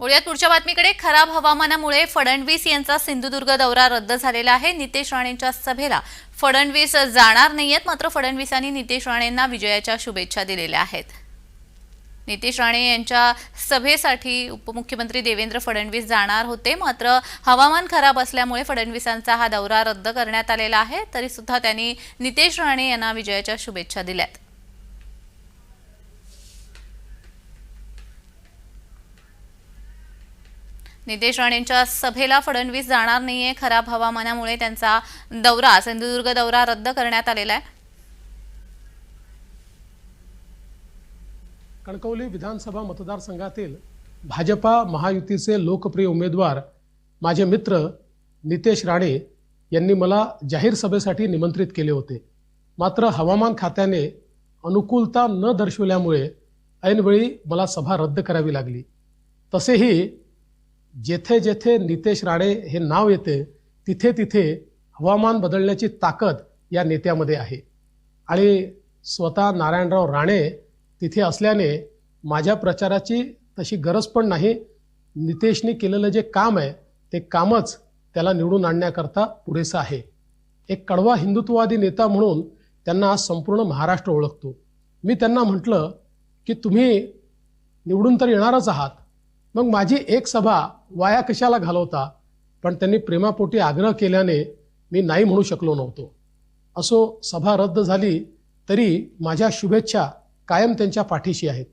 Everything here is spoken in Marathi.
वळूयात पुढच्या बातमीकडे खराब हवामानामुळे फडणवीस यांचा सिंधुदुर्ग दौरा रद्द झालेला आहे. नितेश राणेंच्या सभेला फडणवीस जाणार नाहीयेत मात्र फडणवीसांनी नितेश राणेंना विजयाच्या शुभेच्छा दिलेल्या आहेत. नितेश राणे यांच्या सभेसाठी उपमुख्यमंत्री देवेंद्र फडणवीस जाणार होते मात्र हवामान खराब असल्यामुळे फडणवीसांचा हा दौरा रद्द करण्यात आलेला आहे. तरी सुद्धा त्यांनी नितेश राणे यांना विजयाच्या शुभेच्छा दिल्यात. नितेश राणेंच्या सभेला फडणवीस जाणार नाहीये. खराब हवामानामुळे त्यांचा दौरा सिंधुदुर्ग दौरा रद्द करण्यात आलेला आहे. कणकवली विधानसभा मतदारसंघातील भाजपा महायुतीचे लोकप्रिय उमेदवार माझे मित्र नितेश राणे यांनी मला जाहीर सभेसाठी निमंत्रित केले होते. मात्र हवामान खात्याने अनुकूलता न दर्शवल्यामुळे ऐनवेळी मला सभा रद्द करावी लागली. तसेही जेथे जेथे नितेश राणे हे नाव येते तिथे तिथे हवामान बदलण्याची ताकद या नेत्यामध्ये आहे. आणि स्वतः नारायणराव राणे तिथे असल्याने माझ्या प्रचाराची तशी गरज पण नाही. नितेशने केलेलं जे काम आहे ते कामच त्याला निवडून आणण्याकरता पुरेसं आहे. एक कडवा हिंदुत्ववादी नेता म्हणून त्यांना आज संपूर्ण महाराष्ट्र ओळखतो. मी त्यांना म्हटलं की तुम्ही निवडून तर येणारच आहात मग माझी एक सभा वाया कशाला घालवता? पण त्यांनी प्रेमापोटी आग्रह केल्याने मी नाही म्हणू शकलो नव्हतो. असो सभा रद्द झाली तरी माझ्या शुभेच्छा कायम त्यांच्या पाठीशी आहेत.